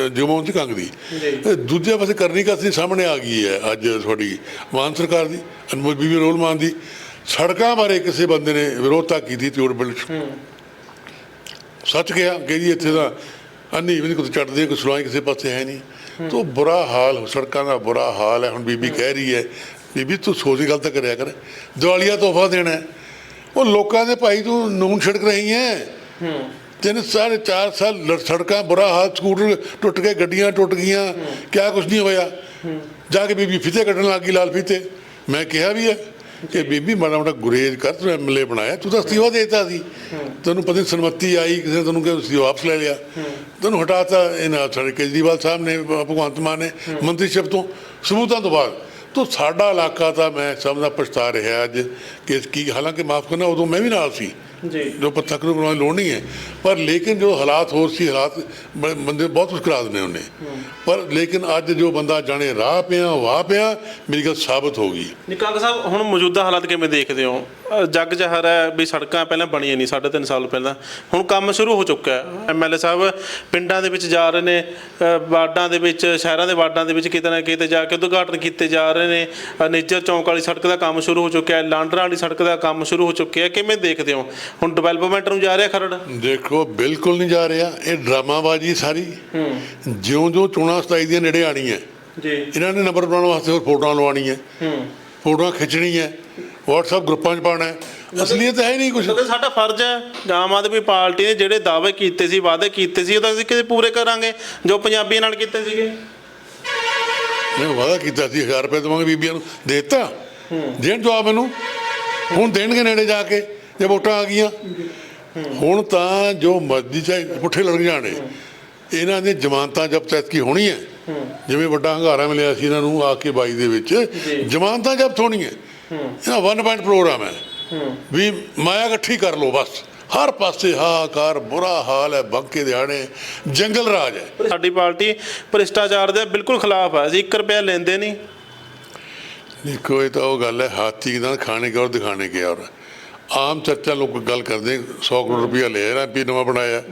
ਜਗਮੋਹਨ ਸਿੰਘ ਕੰਗ ਦੀ। ਜੀ। ਇਹ ਦੂਜੇ ਪਾਸੇ ਕਰਨੀ ਕਸਨੀ ਸਾਹਮਣੇ ਆ ਗਈ ਹੈ ਅੱਜ ਤੁਹਾਡੀ ਮਾਨ ਸਰਕਾਰ ਦੀ ਅਨਮੋਲ ਬੀਬੀ ਰੋਲ ਮਾਨ ਦੀ। ਸੜਕਾਂ ਬਾਰੇ ਕਿਸੇ ਬੰਦੇ ਨੇ ਵਿਰੋਧਤਾ ਕੀਤੀ ਤਿਉੜ ਬਿਲ ਸੱਚ ਕਿਹਾ ਕਿ ਜੀ ਇੱਥੇ ਤਾਂ ਅੰਨੀ ਵੀ ਨਹੀਂ ਕੁਝ ਚੜਦੇ ਕੋਈ ਸੁਣਾਈ ਕਿਸੇ ਪਾਸੇ ਹੈ ਨਹੀਂ ਤੋ ਬੁਰਾ ਹਾਲ ਸੜਕਾਂ ਦਾ ਬੁਰਾ ਹਾਲ ਹੈ ਹੁਣ ਬੀਬੀ ਕਹਿ ਰਹੀ ਹੈ ਬੀਬੀ ਤੂੰ ਸੋਚ ਗੱਲ ਤਾਂ ਕਰਿਆ ਕਰ ਦਿਵਾਲੀਆ ਤੋਹਫਾ ਦੇਣਾ ਹੈ। ਉਹ ਲੋਕਾਂ ਦੇ ਭਾਈ ਤੂੰ ਨੂਨ ਛਿੜਕ ਰਹੀ ਹੈ। ਤਿੰਨ ਸਾਢੇ ਚਾਰ ਸਾਲ ਸੜਕਾਂ ਬੁਰਾ ਹਾਲ ਸਕੂਟਰ ਟੁੱਟ ਗਏ ਗੱਡੀਆਂ ਟੁੱਟ ਗਈਆਂ ਕਿਆ ਕੁਝ ਨਹੀਂ ਹੋਇਆ। ਜਾ ਕੇ ਬੀਬੀ ਫਿੱਤੇ ਕੱਢਣ ਲੱਗ ਲਾਲ ਫਿੱਤੇ। ਮੈਂ ਕਿਹਾ ਵੀ ਹੈ ਕਿ ਬੀਬੀ ਮਾੜਾ ਮੋਟਾ ਗੁਰੇਜ ਕਰ, ਤੂੰ ਐਮਐਲਏ ਬਣਾਇਆ, ਤੂੰ ਤਾਂ ਅਸਤੀਫਾ ਦੇਤਾ ਸੀ। ਤੈਨੂੰ ਪਤਾ ਨੀ ਸਨਮਤੀ ਆਈ, ਕਿਸੇ ਨੇ ਤੈਨੂੰ ਕਿ ਅਸਤੀਫਾ ਵਾਪਸ ਲੈ ਲਿਆ। ਤੈਨੂੰ ਹਟਾਤਾ ਇਹਨਾਂ ਸਾਡੇ ਕੇਜਰੀਵਾਲ ਸਾਹਿਬ ਨੇ, ਭਗਵੰਤ ਮਾਨ ਨੇ, ਮੰਤਰੀ ਮੰਤਰੀਸ਼ਿਪ ਤੋਂ, ਸਬੂਤਾਂ ਤੋਂ ਬਾਅਦ। ਤੋ ਸਾਡਾ ਇਲਾਕਾ ਤਾਂ ਮੈਂ ਸਮਝਦਾ ਪਛਤਾ ਰਿਹਾ ਅੱਜ, ਕਿ ਕੀ, ਹਾਲਾਂਕਿ ਮਾਫ ਕਰਨਾ, ਉਦੋਂ ਮੈਂ ਵੀ ਨਾਲ ਸੀ। ਜੀ। ਜੋ ਪੱਤਕ ਨੂੰ ਬਣਾਉਣ ਦੀ ਲੋੜ ਨਹੀਂ ਹੈ। ਪਰ ਲੇਕਿਨ ਜੋ ਹਾਲਾਤ ਹੋਰ ਸੀ ਹਾਲਾਤ ਬੰਦੇ ਬਹੁਤ ਕੁਝ ਕਰਾ ਦਿੰਦੇ ਉਹਨੇ ਪਰ ਲੇਕਿਨ ਅੱਜ ਜੋ ਬੰਦਾ ਜਾਣੇ ਰਾਹ ਪਿਆ ਵਾਹ ਪਿਆ ਮੇਰੀ ਗੱਲ ਸਾਬਤ ਹੋ ਗਈ। ਨਿਕਾਂਗ ਸਾਹਿਬ ਹੁਣ ਮੌਜੂਦਾ ਹਾਲਾਤ ਕਿਵੇਂ ਦੇਖਦੇ ਹੋ? ਅ, ਜੱਗ ਜਹਰ ਹੈ ਵੀ ਸੜਕਾਂ ਪਹਿਲਾਂ ਬਣੀਆਂ ਨਹੀਂ ਸਾਢੇ ਤਿੰਨ ਸਾਲ ਪਹਿਲਾਂ। ਹੁਣ ਕੰਮ ਸ਼ੁਰੂ ਹੋ ਚੁੱਕਾ ਹੈ। ਐਮਐਲਏ ਸਾਹਿਬ ਪਿੰਡਾਂ ਦੇ ਵਿੱਚ ਜਾ ਰਹੇ ਨੇ ਅ, ਵਾਰਡਾਂ ਦੇ ਵਿੱਚ ਸ਼ਹਿਰਾਂ ਦੇ ਵਾਰਡਾਂ ਦੇ ਵਿੱਚ ਕਿਤੇ ਨਾ ਕਿਤੇ ਜਾ ਕੇ ਉਦਘਾਟਨ ਕੀਤੇ ਜਾ ਰਹੇ ਨੇ। ਅ, ਨਿੱਜਰ ਚੌਂਕ ਵਾਲੀ ਸੜਕ ਦਾ ਕੰਮ ਸ਼ੁਰੂ ਹੋ ਚੁੱਕਿਆ ਹੈ। ਲਾਂਡਰਾਂ ਵਾਲੀ ਸੜਕ ਦਾ ਕੰਮ ਸ਼ੁਰੂ ਹੋ ਚੁੱਕਿਆ ਹੈ। ਕਿਵੇਂ ਦੇਖਦੇ ਹੋ? ਹੁਣ ਡਿਵੈਲਪਮੈਂਟ ਨੂੰ ਜਾ ਰਿਹਾ ਖਰੜ? ਦੇਖੋ ਬਿਲਕੁਲ ਨਹੀਂ ਜਾ ਰਿਹਾ। ਇਹ ਡਰਾਮਾਬਾਜ਼ੀ ਸਾਰੀ। ਜਿਉਂ-ਜਿਉਂ ਚੋਣਾਂ ਸਤਾਈ ਦੀਆਂ ਨੇੜੇ ਆਣੀਆਂ ਜੀ। ਇਹਨਾਂ ਨੇ ਨੰਬਰ ਬਣਾਉਣ ਵਾਸਤੇ ਹੋਰ ਫੋਟੋਆਂ ਲਵਾਉਣੀਆਂ। ਹੂੰ। ਫੋਟੋਆਂ ਖਿੱਚਣੀਆਂ। WhatsApp ਗਰੁੱਪਾਂ 'ਚ ਪਾਉਣਾ ਹੈ। ਅਸਲੀਅਤ ਹੈ ਹੀ ਨਹੀਂ ਕੁਝ ਸਾਡਾ ਫਰਜ਼ ਹੈ ਆਮ ਆਦਮੀ ਪਾਰਟੀ ਨੇ ਜਿਹੜੇ ਦਾਅਵੇ ਕੀਤੇ ਸੀ ਵਾਅਦੇ ਕੀਤੇ ਸੀ ਉਹ ਤਾਂ ਅਸੀਂ ਕਿਤੇ ਪੂਰੇ ਕਰਾਂਗੇ ਜੋ ਪੰਜਾਬੀਆਂ ਨਾਲ ਕੀਤੇ ਸੀਗੇ। ਮੈਂ ਵਾਅਦਾ ਕੀਤਾ ਸੀ 1000 ਰੁਪਏ ਦੇਵਾਂਗੇ ਬੀਬੀਆਂ ਨੂੰ। ਦੇ ਦਿੱਤਾ। ਦੇਣ ਜਵਾਬ ਮੈਨੂੰ। ਹੁਣ ਦੇਣਗੇ ਨੇੜੇ ਜਾ ਕੇ ਜੇ ਵੋਟਾਂ ਆ ਗਈਆਂ। ਹੁਣ ਤਾਂ ਜੋ ਮਰਜ਼ੀ ਚਾਹੇ ਪੁੱਠੇ ਲੜ ਜਾਣੇ। ਇਹਨਾਂ ਦੀ ਜ਼ਮਾਨਤਾਂ ਜ਼ਬਤ ਐਤਕੀ ਹੋਣੀ ਹੈ ਜਿਵੇਂ ਵੱਡਾ ਹੰਗਾਰਾ ਮਿਲਿਆ ਸੀ ਇਹਨਾਂ ਨੂੰ ਆ ਕੇ 22 ਦੇ ਵਿੱਚ। ਜ਼ਮਾਨਤਾਂ ਜ਼ਬਤ ਹੋਣੀ ਹੈ ਇਹਨਾਂ ਵਨ ਪੁਆਇੰਟ ਪ੍ਰੋਗਰਾਮ ਹੈ। ਵੀ ਮਾਇਆ ਇਕੱਠੀ ਕਰ ਲਓ ਬਸ। ਹਰ ਪਾਸੇ ਹਾਹਾਕਾਰ ਬੁਰਾ ਹਾਲ ਹੈ ਬੰਕੇ ਦਿਹਾੜੇ ਜੰਗਲ ਰਾਜ ਹੈ। ਸਾਡੀ ਪਾਰਟੀ ਭ੍ਰਿਸ਼ਟਾਚਾਰ ਦੇ ਬਿਲਕੁਲ ਖਿਲਾਫ ਹੈ। ਅਸੀਂ 1 ਰੁਪਿਆ ਲੈਂਦੇ ਨਹੀਂ। ਦੇਖੋ ਇਹ ਤਾਂ ਉਹ ਗੱਲ ਹੈ ਹਾਥੀ ਦਾ ਖਾਣੇ ਕੇ ਔਰ ਦਿਖਾਣੇ ਕੇ ਔਰ ਆਮ ਚਰਚਾ ਲੋਕ ਗੱਲ ਕਰਦੇ 100 ਕਰੋੜ ਰੁਪਇਆ ਲਿਆ ਨਾ ਵੀ ਨਵਾਂ ਬਣਾਇਆ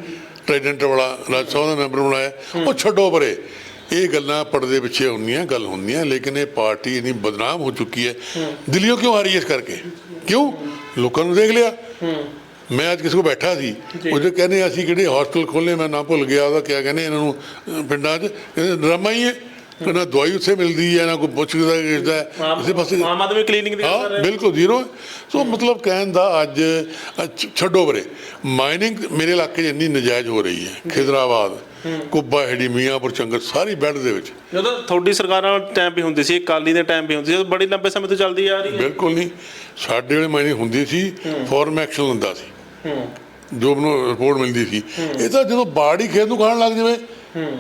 ਪ੍ਰੈਜ਼ੀਡੈਂਟ ਵਾਲਾ ਰਾਜ ਸਭਾ ਦਾ ਮੈਂਬਰ ਬਣਾਇਆ ਉਹ ਛੱਡੋ ਪਰੇ। ਇਹ ਗੱਲਾਂ ਪਰਦੇ ਪਿੱਛੇ ਹੁੰਦੀਆਂ ਗੱਲ ਹੁੰਦੀਆਂ ਲੇਕਿਨ ਇਹ ਪਾਰਟੀ ਇਨੀ ਬਦਨਾਮ ਹੋ ਚੁੱਕੀ ਹੈ। ਦਿੱਲੀੋਂ ਕਿਉਂ ਆ ਰਹੀ ਹੈ ਇਸ ਕਰਕੇ? ਕਿਉਂ? ਲੋਕਾਂ ਨੂੰ ਦੇਖ ਲਿਆ। ਮੈਂ ਅੱਜ ਕਿਸੇ ਕੋ ਬੈਠਾ ਸੀ। ਉਹ ਜੋ ਕਹਿੰਦੇ ਅਸੀਂ ਕਿਹੜੇ ਹਸਪਤਾਲ ਖੋਲੇ ਮੈਂ ਨਾ ਭੁੱਲ ਗਿਆ ਉਹਦਾ ਕਿਆ ਕਹਿੰਦੇ ਇਹਨਾਂ ਨੂੰ ਪਿੰਡਾਂ 'ਚ। ਡਰਾਮਾ ਹੀ ਹੈ। ਕਿ ਨਾ ਦਵਾਈ ਉੱਥੇ ਮਿਲਦੀ ਹੈ ਨਾ ਕੋਈ ਪੁੱਛਦਾ ਕਿਸਦਾ ਕਿਸੇ ਪਾਸੇ ਆਮ ਆਦਮੀ ਕਲੀਨਿਕ ਦੀ ਹਾਂ ਬਿਲਕੁਲ ਜ਼ੀਰੋ। ਸੋ ਮਤਲਬ ਕਹਿਣ ਦਾ ਅੱਜ ਛੱਡੋ ਬਰੇ ਮਾਈਨਿੰਗ ਮੇਰੇ ਇਲਾਕੇ 'ਚ ਇੰਨੀ ਨਜਾਇਜ਼ ਹੋ ਰਹੀ ਹੈ। ਖਿਦਰਾਬਾਦ। ਕੁੱਬਾ ਹੈੜੀ ਮੀਆਂਪੁਰ ਚੰਗਰ ਸਾਰੀ ਬੈਲਟ ਦੇ ਵਿੱਚ। ਜਦੋਂ ਤੁਹਾਡੀ ਸਰਕਾਰਾਂ ਟਾਈਮ ਵੀ ਹੁੰਦੀ ਸੀ ਅਕਾਲੀ ਦੇ ਟਾਈਮ ਵੀ ਹੁੰਦੀ ਸੀ ਬੜੀ ਲੰਬੇ ਸਮੇਂ ਤੋਂ ਚੱਲਦੀ ਆ ਰਹੀ ਹੈ। ਬਿਲਕੁਲ ਨਹੀਂ। ਸਾਡੇ ਵੇਲੇ ਮਾਈਨਿੰਗ ਹੁੰਦੀ ਸੀ ਫੋਰਮ ਐਕਸ਼ਨ ਹੁੰਦਾ ਸੀ। ਜੋ ਨੂੰ ਰਿਪੋਰਟ ਮਿਲਦੀ ਸੀ। ਇਹ ਤਾਂ ਜਦੋਂ ਬਾੜੀ ਖੇਤ ਨੂੰ ਖਾਣ ਲੱਗ ਜਾਵੇ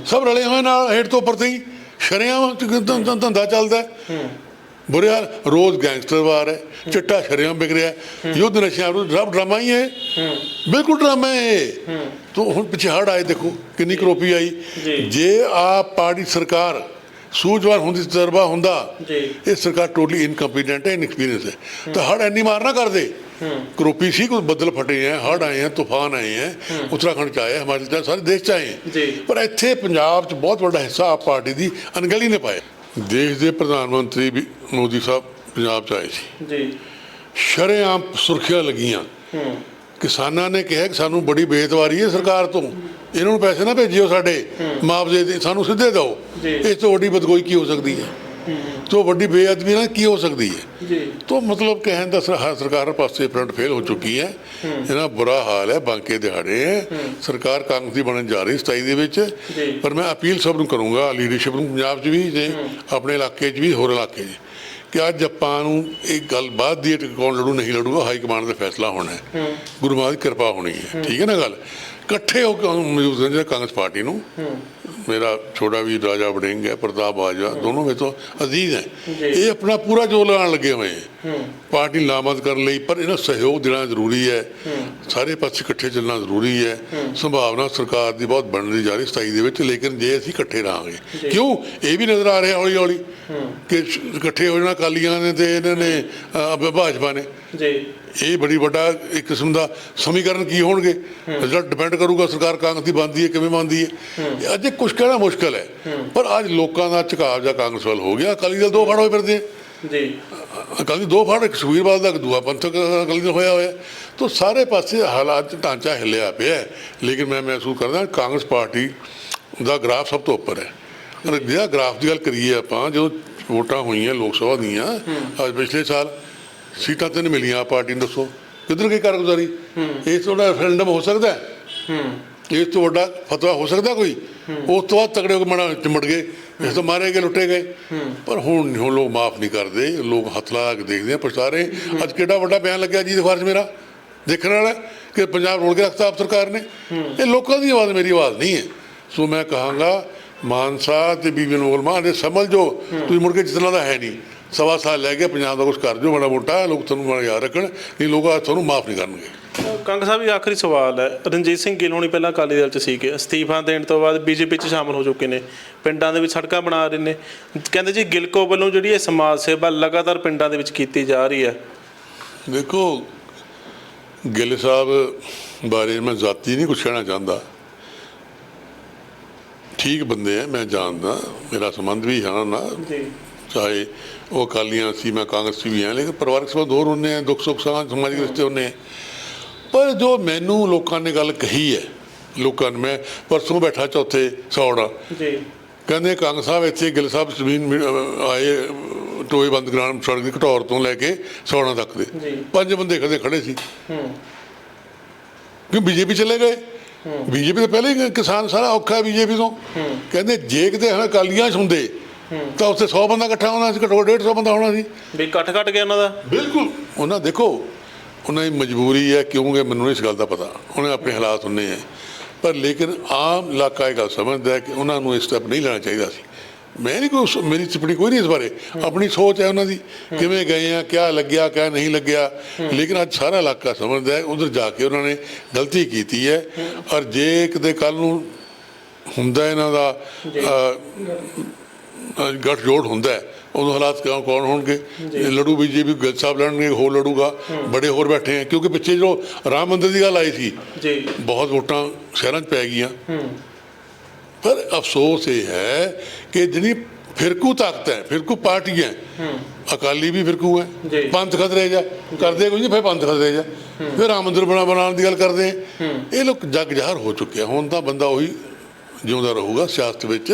ਸਭ ਰਲੇ ਹੋਏ ਨਾਲ ਹੇਠ ਤੋਂ ਉੱਪਰ ਤੇ ਹੀ ਸ਼ਰਿਆਮ ਧੰਦਾ ਚੱਲਦਾ। ਬੁਰੇ ਹਾਲ ਰੋਜ਼ ਗੈਂਗਸਟਰ ਵਾਰ ਹੈ ਚਿੱਟਾ ਸ਼ਰਿਆਮ ਵਿਕ ਰਿਹਾ। ਯੁੱਧ ਨਸ਼ਿਆਂ ਨੂੰ ਸਭ ਡਰਾਮਾ ਹੀ ਹੈ ਬਿਲਕੁਲ ਡਰਾਮਾ ਹੈ ਤੋ ਹੁਣ ਪਿੱਛੇ ਹੜ ਆਏ ਦੇਖੋ ਕਿੰਨੀ ਕਰੋਪੀ ਆਈ। ਜੀ। ਆਪ ਪਾਰਟੀ ਸਰਕਾਰ ਸੂਝਵਾਨ ਹੁੰਦੀ ਤਜਰਬਾ ਹੁੰਦਾ। ਇਹ ਸਰਕਾਰ ਟੋਟਲੀ ਇਨਕੰਪੀਟੈਂਟ ਹੈ ਇਨਐਕਸਪੀਰੀਅੰਸ ਹੈ। ਤਾਂ ਹੜ ਐਨੀ ਮਾਰ ਨਾ ਕਰਦੇ ਕਰੋਪੀ ਸੀ ਕੋਈ ਬੱਦਲ ਫਟੇ ਹੈ ਹੜ ਆਏ ਹੈ ਤੂਫਾਨ ਆਏ ਹੈ ਉੱਤਰਾਖੰਡ ਚ ਆਏ ਹੈ, ਹਿਮਾਚਲ ਚ ਆਏ, ਸਾਰੇ ਦੇਸ਼ ਚ ਆਏ। ਪਰ ਇੱਥੇ ਪੰਜਾਬ ਚ ਬਹੁਤ ਵੱਡਾ ਹਿੱਸਾ ਆਪ ਪਾਰਟੀ ਦੀ ਅਣਗਹਿਲੀ ਨੇ ਪਾਇਆ। ਦੇਸ਼ ਦੇ ਪ੍ਰਧਾਨ ਮੰਤਰੀ ਵੀ ਮੋਦੀ ਸਾਹਿਬ ਪੰਜਾਬ ਚ ਆਏ ਸੀ। ਜੀ। ਸ਼ਰੇਆਮ ਸੁਰਖੀਆਂ ਲੱਗੀਆਂ। ਹੂੰ। ਕਿਸਾਨਾਂ ਨੇ ਕਿਹਾ ਕਿ ਸਾਨੂੰ ਬੜੀ ਬੇਇਤਵਾਰੀ ਹੈ ਸਰਕਾਰ ਤੋਂ। ਇਹਨਾਂ ਨੂੰ ਪੈਸੇ ਨਾ ਭੇਜਿਓ ਸਾਡੇ। ਮੁਆਵਜ਼ੇ ਦੇ ਸਾਨੂੰ ਸਿੱਧੇ ਦਿਓ। ਇਸ ਤੋਂ ਵੱਡੀ ਬਦਗੋਈ ਕੀ ਹੋ ਸਕਦੀ ਹੈ? ਤੋਂ ਵੱਡੀ ਬੇਅਦਬੀ ਨਾਲ ਕੀ ਹੋ ਸਕਦੀ ਹੈ? ਜੀ। ਤੋਂ ਮਤਲਬ ਕਹਿਣ ਦਾ ਸਰ- ਹਰ ਸਰਕਾਰ ਪਾਸੇ ਫਰੰਟ ਫੇਲ ਹੋ ਚੁੱਕੀ ਹੈ। ਇਹਨਾਂ ਬੁਰਾ ਹਾਲ ਹੈ ਬਾਂਕੇ ਦਿਹਾੜੇ ਹੈ। ਸਰਕਾਰ ਕਾਂਗਰਸ ਦੀ ਬਣਨ ਜਾ ਰਹੀ 27 ਦੇ ਵਿੱਚ। ਜੀ। ਪਰ ਮੈਂ ਅਪੀਲ ਸਭ ਨੂੰ ਕਰੂੰਗਾ ਲੀਡਰਸ਼ਿਪ ਨੂੰ ਪੰਜਾਬ 'ਚ ਵੀ ਤੇ ਆਪਣੇ ਇਲਾਕੇ 'ਚ ਵੀ ਹੋਰ ਇਲਾਕੇ 'ਚ। ਕਿ ਅੱਜ ਆਪਾਂ ਨੂੰ ਇਹ ਗੱਲ ਬਾਤ ਦੀ ਕੌਣ ਲੜੂ ਨਹੀਂ ਲੜੂਗਾ ਹਾਈ ਕਮਾਂਡ ਦਾ ਫੈਸਲਾ ਹੋਣਾ ਹੈ। ਗੁਰੂ ਮਹਾਰਾਜ ਕਿਰਪਾ ਹੋਣੀ ਹੈ। ਠੀਕ ਹੈ ਨਾ ਗੱਲ? ਇਕੱਠੇ ਹੋ ਕੇ ਮੌਜੂਦ ਰਹਿੰਦੇ ਕਾਂਗਰਸ ਪਾਰਟੀ ਨੂੰ। ਮੇਰਾ ਛੋਟਾ ਵੀ ਰਾਜਾ ਵੜਿੰਗ ਹੈ ਪ੍ਰਤਾਪ ਬਾਜਵਾ ਦੋਨੋਂ ਮੇਰੇ ਤੋਂ ਅਜ਼ੀਜ਼ ਹੈ। ਇਹ ਆਪਣਾ ਪੂਰਾ ਜੋਰ ਲਗਾਉਣ ਲੱਗੇ ਹੋਏ ਹੈ। ਪਾਰਟੀ ਲਾਮਤ ਕਰਨ ਲਈ ਪਰ ਇਹਨਾਂ ਸਹਿਯੋਗ ਦੇਣਾ ਜ਼ਰੂਰੀ ਹੈ। ਸਾਰੇ ਪਾਸੇ ਇਕੱਠੇ ਚੱਲਣਾ ਜ਼ਰੂਰੀ ਹੈ। ਸੰਭਾਵਨਾ ਸਰਕਾਰ ਦੀ ਬਹੁਤ ਬਣਦੀ ਜਾ ਰਹੀ 27 ਦੇ ਵਿੱਚ ਲੇਕਿਨ ਜੇ ਅਸੀਂ ਇਕੱਠੇ ਰਹਾਂਗੇ ਕਿਉਂ? ਇਹ ਵੀ ਨਜ਼ਰ ਆ ਰਿਹਾ ਹੌਲੀ ਹੌਲੀ ਕਿ ਇਕੱਠੇ ਹੋ ਜਾਣਾ ਕਾਲੀਆਂ ਨੇ ਤੇ ਇਹਨਾਂ ਨੇ ਭਾਜਪਾ ਨੇ। ਜੀ। ਇਹ ਬੜੀ ਵੱਡਾ ਇੱਕ ਕਿਸਮ ਦਾ ਸਮੀਕਰਨ ਕੀ ਹੋਣਗੇ? ਰਿਜ਼ਲਟ ਡਿਪੈਂਡ ਕਰੂਗਾ ਸਰਕਾਰ ਕਾਂਗਰਸ ਦੀ ਬਣਦੀ ਹੈ ਕਿਵੇਂ ਬਣਦੀ ਹੈ। ਅੱਜ ਕੁਝ ਕਹਿਣਾ ਮੁਸ਼ਕਲ ਹੈ। ਪਰ ਅੱਜ ਲੋਕਾਂ ਦਾ ਝੁਕਾਅ ਜਾਂ ਕਾਂਗਰਸ ਵੱਲ ਹੋ ਗਿਆ ਅਕਾਲੀ ਦਲ ਦੋ ਫੜ ਹੋਏ ਫਿਰਦੇ ਆ। ਜੀ। ਅਕਾਲੀ ਦੋ ਫੜ ਇੱਕ ਸੁਖਬੀਰ ਬਾਦਲ ਦਾ ਦੂਆ ਪੰਥਕ ਅਕਾਲੀ ਦਲ ਹੋਇਆ ਹੋਇਆ। ਤਾਂ ਸਾਰੇ ਪਾਸੇ ਹਾਲਾਤ 'ਚ ਢਾਂਚਾ ਹਿੱਲਿਆ ਪਿਆ। ਲੇਕਿਨ ਮੈਂ ਮਹਿਸੂਸ ਕਰਦਾ ਕਾਂਗਰਸ ਪਾਰਟੀ ਦਾ ਗ੍ਰਾਫ ਸਭ ਤੋਂ ਉੱਪਰ ਹੈ। ਜਿਹੜਾ ਗ੍ਰਾਫ ਦੀ ਗੱਲ ਕਰੀਏ ਆਪਾਂ ਜਦੋਂ ਵੋਟਾਂ ਹੋਈਆਂ ਲੋਕ ਸਭਾ ਦੀਆਂ ਅੱਜ ਪਿਛਲੇ ਸਾਲ ਸੀਟਾਂ ਤਿੰਨ ਮਿਲੀਆਂ ਪਾਰਟੀ ਨੂੰ ਦੱਸੋ। ਕਿੱਧਰ ਗਈ ਕਾਰਗੁਜ਼ਾਰੀ? ਇਸ ਤੋਂ ਵੱਡਾ ਰੈਫਰੈਂਡਮ ਹੋ ਸਕਦਾ ਹੂੰ। ਇਸ ਤੋਂ ਵੱਡਾ ਫਤਵਾ ਹੋ ਸਕਦਾ ਕੋਈ? ਉਸ ਤੋਂ ਬਾਅਦ ਤਗੜੇ ਹੋ ਕੇ ਮਣਾ ਚਿਮੜ ਗਏ ਇਸ ਤੋਂ ਮਾਰੇ ਗਏ ਲੁੱਟੇ ਗਏ। ਪਰ ਹੁਣ ਹੁਣ ਲੋਕ ਮਾਫ ਨਹੀਂ ਕਰਦੇ ਲੋਕ ਹੱਥ ਲਾ ਕੇ ਦੇਖਦੇ ਆ ਪਛਤਾਰੇ ਅੱਜ ਕਿੱਡਾ ਵੱਡਾ ਬਿਆਨ ਲੱਗਿਆ ਜੀ 'ਚ ਮੇਰਾ ਦੇਖਣ ਵਾਲਾ ਕਿ ਪੰਜਾਬ ਰੋਲ ਕੇ ਰੱਖਤਾ ਆਪ ਸਰਕਾਰ ਨੇ। ਇਹ ਲੋਕਾਂ ਦੀ ਆਵਾਜ਼ ਮੇਰੀ ਆਵਾਜ਼ ਨਹੀਂ ਹੈ। ਸੋ ਮੈਂ ਕਹਾਂਗਾ ਮਾਨਸਾ ਤੇ ਬੀਬੀ ਅਨਮੋਲ ਮਾਨ ਦੇ ਸਮਝ ਜੋ ਤੁਸੀਂ ਮੁੜ ਕੇ ਜਿੱਤਣਾ ਦਾ ਹੈ ਨਹੀਂ। ਸਵਾ ਸਾਲ ਲੈ ਕੇ ਪੰਜਾਬ ਦਾ ਕੁਝ ਕਰ ਜੋ ਬੜਾ ਮੋਟਾ ਲੋਕ ਤੁਹਾਨੂੰ ਬੜਾ ਯਾਦ ਰੱਖਣ ਇਹ ਲੋਕ ਆ ਤੁਹਾਨੂੰ ਮਾਫ ਨਹੀਂ ਕਰਨਗੇ। ਕੰਗ ਸਾਹਿਬ ਇਹ ਆਖਰੀ ਸਵਾਲ ਹੈ। ਰਣਜੀਤ ਸਿੰਘ ਗਿੱਲ ਹੋਣੀ ਪਹਿਲਾਂ ਅਕਾਲੀ ਦਲ ਚ ਸੀਗੇ। ਅਸਤੀਫਾ ਦੇਣ ਤੋਂ ਬਾਅਦ ਬੀਜੇਪੀ ਚ ਸ਼ਾਮਲ ਹੋ ਚੁੱਕੇ ਨੇ। ਪਿੰਡਾਂ ਦੇ ਵਿੱਚ ਸੜਕਾਂ ਬਣਾ ਰਹੇ ਨੇ। ਕਹਿੰਦੇ ਜੀ ਗਿਲਕੋ ਵੱਲੋਂ ਜਿਹੜੀ ਇਹ ਸਮਾਜ ਸੇਵਾ ਲਗਾਤਾਰ ਪਿੰਡਾਂ ਦੇ ਵਿੱਚ ਕੀਤੀ ਜਾ ਰਹੀ ਹੈ। ਦੇਖੋ ਗਿੱਲ ਸਾਹਿਬ ਬਾਰੇ ਮੈਂ ਜ਼ਾਤੀ ਨਹੀਂ ਕੁਛ ਕਹਿਣਾ ਚਾਹੁੰਦਾ। ਠੀਕ ਬੰਦੇ ਆ ਮੈਂ ਜਾਣਦਾ। ਮੇਰਾ ਸੰਬੰਧ ਵੀ ਹੈ ਨਾ। ਜੀ। ਚਾਹੇ ਉਹ ਅਕਾਲੀਆਂ ਸੀ ਮੈਂ ਕਾਂਗਰਸੀ ਵੀ ਹਾਂ ਲੇਕਿਨ ਪਰਿਵਾਰਕ ਸੰਬੰਧ ਹੋਰ ਹੁੰਦੇ ਆ ਦੁੱਖ ਸੁੱਖ ਸਾਂਝ ਸਮਾਜਿਕ ਰਿਸ਼ਤੇ ਆ। ਪਰ ਜੋ ਮੈਨੂੰ ਲੋਕਾਂ ਨੇ ਗੱਲ ਕਹੀ ਹੈ ਲੋਕਾਂ ਨੇ ਮੈਂ ਪਰਸੋਂ ਬੈਠਾ ਚੌਥੇ ਸੌੜਾ। ਜੀ। ਕਹਿੰਦੇ ਕੰਗ ਸਾਹਿਬ ਇੱਥੇ ਗਿੱਲ ਸਾਹਿਬ ਜ਼ਮੀਨ ਆਏ ਟੋਏ ਬੰਦ ਕਰਾਉਣ ਸੜਕ ਦੀ ਘਟੌਰ ਤੋਂ ਲੈ ਕੇ ਸੌਣਾ ਤੱਕ ਦੇ। ਪੰਜ ਬੰਦੇ ਖੜੇ ਖੜੇ ਸੀ। ਹੂੰ। ਕਿਉਂ ਬੀਜੇਪੀ ਚਲੇ ਗਏ? ਬੀਜੇਪੀ ਤਾਂ ਪਹਿਲੇ ਹੀ ਕਿਸਾਨ ਸਾਰਾ ਔਖਾ ਬੀਜੇਪੀ ਤੋਂ। ਕਹਿੰਦੇ ਜੇ ਕਿਤੇ ਹਨ ਅਕਾਲੀਆਂ 'ਚ ਹੁੰਦੇ ਤਾਂ ਉੱਥੇ 100 ਬੰਦਾ ਇਕੱਠਾ ਹੋਣਾ ਸੀ ਘੱਟੋ 150 ਬੰਦਾ ਹੋਣਾ ਸੀ। ਵੀ ਕੱਟ ਕੱਟ ਗਿਆ ਉਹਨਾਂ ਦਾ? ਬਿਲਕੁਲ। ਉਹਨਾਂ ਦੇਖੋ ਉਹਨਾਂ ਦੀ ਮਜਬੂਰੀ ਹੈ ਕਿਉਂਕਿ ਮੈਨੂੰ ਨਹੀਂ ਇਸ ਗੱਲ ਦਾ ਪਤਾ। ਉਹਨੇ ਆਪਣੇ ਹਾਲਾਤ ਹੁੰਨੇ ਹੈ। ਪਰ ਲੇਕਿਨ ਆਮ ਇਲਾਕਾ ਇਹ ਗੱਲ ਸਮਝਦਾ ਹੈ ਕਿ ਉਹਨਾਂ ਨੂੰ ਇਹ ਸਟੈਪ ਨਹੀਂ ਲੈਣਾ ਚਾਹੀਦਾ ਸੀ। ਮੈਂ ਨਹੀਂ ਕੋਈ ਮੇਰੀ ਟਿੱਪਣੀ ਕੋਈ ਨਹੀਂ ਇਸ ਬਾਰੇ। ਆਪਣੀ ਸੋਚ ਹੈ ਉਹਨਾਂ ਦੀ ਕਿਵੇਂ ਗਏ ਆ ਕਿਆ ਲੱਗਿਆ ਕਿਆ ਨਹੀਂ ਲੱਗਿਆ। ਲੇਕਿਨ ਅੱਜ ਸਾਰਾ ਇਲਾਕਾ ਸਮਝਦਾ ਹੈ ਉਧਰ ਜਾ ਕੇ ਉਹਨਾਂ ਨੇ ਗਲਤੀ ਕੀਤੀ ਹੈ। ਔਰ ਜੇ ਕਿਤੇ ਕੱਲ ਨੂੰ ਹੁੰਦਾ ਇਹਨਾਂ ਦਾ ਗੱਠ ਜੋੜ ਹੁੰਦਾ ਹੈ। ਉਦੋਂ ਹਾਲਾਤ ਕਿਉਂ ਕੌਣ ਹੋਣਗੇ? ਲੜੂ ਬੀਜੇਪੀ ਗਿੱਲ ਸਾਹਿਬ ਲੜਨਗੇ ਹੋਰ ਲੜੂਗਾ ਬੜੇ ਹੋਰ ਬੈਠੇ ਆ ਕਿਉਂਕਿ ਪਿੱਛੇ ਜੋ ਰਾਮ ਮੰਦਿਰ ਦੀ ਗੱਲ ਆਈ ਸੀ ਜੀ। ਬਹੁਤ ਵੋਟਾਂ ਸ਼ਹਿਰਾਂ 'ਚ ਪੈ ਗਈਆਂ। ਪਰ ਅਫਸੋਸ ਇਹ ਹੈ ਕਿ ਜਿਹੜੀ ਫਿਰਕੂ ਤਾਕਤ ਹੈ ਫਿਰਕੂ ਪਾਰਟੀਆਂ ਅਕਾਲੀ ਵੀ ਫਿਰਕੂ। ਹੈ। ਪੰਥ ਖਤਰੇ ਜਾ ਕਰਦੇ ਕੋਈ ਨਹੀਂ ਫਿਰ ਪੰਥ ਖਤਰੇ ਜਾ ਫਿਰ ਰਾਮ ਮੰਦਿਰ ਬਣਾ ਬਣਾਉਣ ਦੀ ਗੱਲ ਕਰਦੇ। ਇਹ ਲੋਕ ਜੱਗ ਜ਼ਾਹਰ ਹੋ ਚੁੱਕੇ ਹੁਣ ਤਾਂ ਬੰਦਾ ਉਹੀ ਜਿਉਂਦਾ ਰਹੂਗਾ ਸਿਆਸਤ ਵਿੱਚ।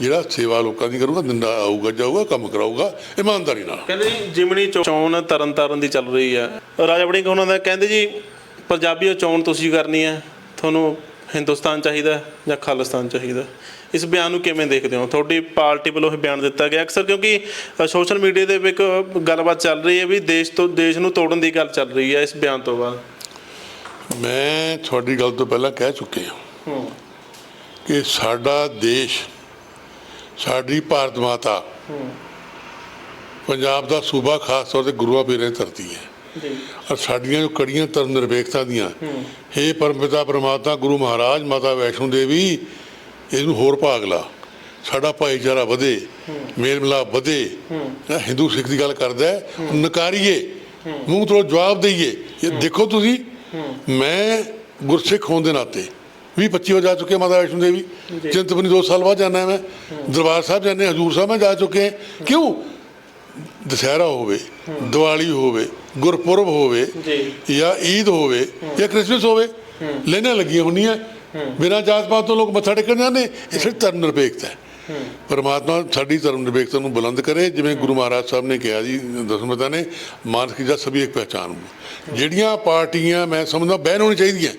ਜਿਹੜਾ ਸੇਵਾ ਲੋਕਾਂ ਦੀ ਕਰੂਗਾ ਦਿੰਦਾ ਆਊਗਾ ਜਾਊਗਾ ਕੰਮ ਕਰਾਊਗਾ ਇਮਾਨਦਾਰੀ ਨਾਲ। ਕਹਿੰਦੇ ਜੀ ਜਿਮਣੀ ਚੋਣ ਤਰਨ ਤਾਰਨ ਦੀ ਚੱਲ ਰਹੀ ਹੈ ਰਾਜਾ ਵੜਿੰਗ ਉਹਨਾਂ ਦਾ ਕਹਿੰਦੇ ਜੀ ਪੰਜਾਬੀਓ ਚੋਣ ਤੁਸੀਂ ਕਰਨੀ ਹੈ ਤੁਹਾਨੂੰ ਹਿੰਦੁਸਤਾਨ ਚਾਹੀਦਾ ਜਾਂ ਖਾਲਿਸਤਾਨ ਚਾਹੀਦਾ? ਇਸ ਬਿਆਨ ਨੂੰ ਕਿਵੇਂ ਦੇਖਦੇ ਹੋ? ਤੁਹਾਡੀ ਪਾਰਟੀ ਵੱਲੋਂ ਇਹ ਬਿਆਨ ਦਿੱਤਾ ਗਿਆ ਅਕਸਰ ਕਿਉਂਕਿ ਸੋਸ਼ਲ ਮੀਡੀਆ ਦੇ ਵਿੱਚ ਗੱਲਬਾਤ ਚੱਲ ਰਹੀ ਹੈ ਵੀ ਦੇਸ਼ ਤੋਂ ਦੇਸ਼ ਨੂੰ ਤੋੜਨ ਦੀ ਗੱਲ ਚੱਲ ਰਹੀ ਹੈ ਇਸ ਬਿਆਨ ਤੋਂ ਬਾਅਦ। ਮੈਂ ਤੁਹਾਡੀ ਗੱਲ ਤੋਂ ਪਹਿਲਾਂ ਕਹਿ ਚੁੱਕਿਆ ਹੂੰ। ਕਿ ਸਾਡਾ ਦੇਸ਼ ਸਾਡੀ ਭਾਰਤ ਮਾਤਾ। ਪੰਜਾਬ ਦਾ ਸੂਬਾ ਖਾਸ ਤੌਰ ਤੇ ਗੁਰੂਆਂ ਪੀਰਾਂ ਦੀ ਧਰਤੀ ਹੈ। ਜੀ। ਔਰ ਸਾਡੀਆਂ ਜੋ ਕੜੀਆਂ ਧਰਮ ਨਿਰਪੇਖਤਾ ਦੀਆਂ ਹੇ। ਪਰਮਪਿਤਾ ਪ੍ਰਮਾਤਮਾ ਗੁਰੂ ਮਹਾਰਾਜ ਮਾਤਾ ਵੈਸ਼ਨੋ ਦੇਵੀ ਇਹਨੂੰ ਹੋਰ ਭਾਗ ਲਾ। ਸਾਡਾ ਭਾਈਚਾਰਾ ਵਧੇ ਮੇਲ ਮਿਲਾਪ ਵਧੇ। ਹਿੰਦੂ ਸਿੱਖ ਦੀ ਗੱਲ ਕਰਦਾ ਨਕਾਰੀਏ। ਮੂੰਹ ਤੋਂ ਜਵਾਬ ਦਈਏ। ਇਹ ਦੇਖੋ ਤੁਸੀਂ ਮੈਂ ਗੁਰਸਿੱਖ ਹੋਣ ਦੇ ਨਾਤੇ 20 25 ਹੋ ਜਾ ਚੁੱਕੇ ਮਾਤਾ ਵੈਸ਼ਨੋ ਦੇਵੀ। ਚਿੰਤਪੁਰਨੀ 2 ਸਾਲ ਬਾਅਦ ਜਾਣਾ ਮੈਂ। ਦਰਬਾਰ ਸਾਹਿਬ ਜਾਣੇ ਹਜੂਰ ਸਾਹਿਬ ਮੈਂ ਜਾ ਚੁੱਕੇ ਕਿਉਂ? ਦੁਸਹਿਰਾ ਹੋਵੇ ਦੀਵਾਲੀ ਹੋਵੇ ਗੁਰਪੁਰਬ ਹੋਵੇ ਜੀ। ਜਾਂ ਈਦ ਹੋਵੇ ਜਾਂ ਕ੍ਰਿਸਮਸ ਹੋਵੇ ਲੈਣਾ ਲੱਗੀਆਂ ਹੁੰਦੀਆਂ। ਬਿਨਾਂ ਜਾਤ ਪਾਤ ਤੋਂ ਲੋਕ ਮੱਥਾ ਟੇਕਣ ਜਾਂਦੇ। ਇਹ ਸਿਰ ਧਰਮ ਨਿਰਪੇਖਤਾ ਹੈ। ਪਰਮਾਤਮਾ ਸਾਡੀ ਧਰਮ ਨਿਰਪੇਖਤਾ ਨੂੰ ਬੁਲੰਦ ਕਰੇ ਜਿਵੇਂ ਗੁਰੂ ਮਹਾਰਾਜ ਸਾਹਿਬ ਨੇ ਕਿਹਾ ਜੀ ਦਸਮਤਾ ਨੇ ਮਾਨਸ ਕੀ ਜਾ ਸਭੀ ਇੱਕ ਪਹਿਚਾਨ ਜਿਹੜੀਆਂ ਪਾਰਟੀਆਂ ਮੈਂ ਸਮਝਦਾ ਬੈਨ ਹੋਣੀ ਚਾਹੀਦੀਆਂ।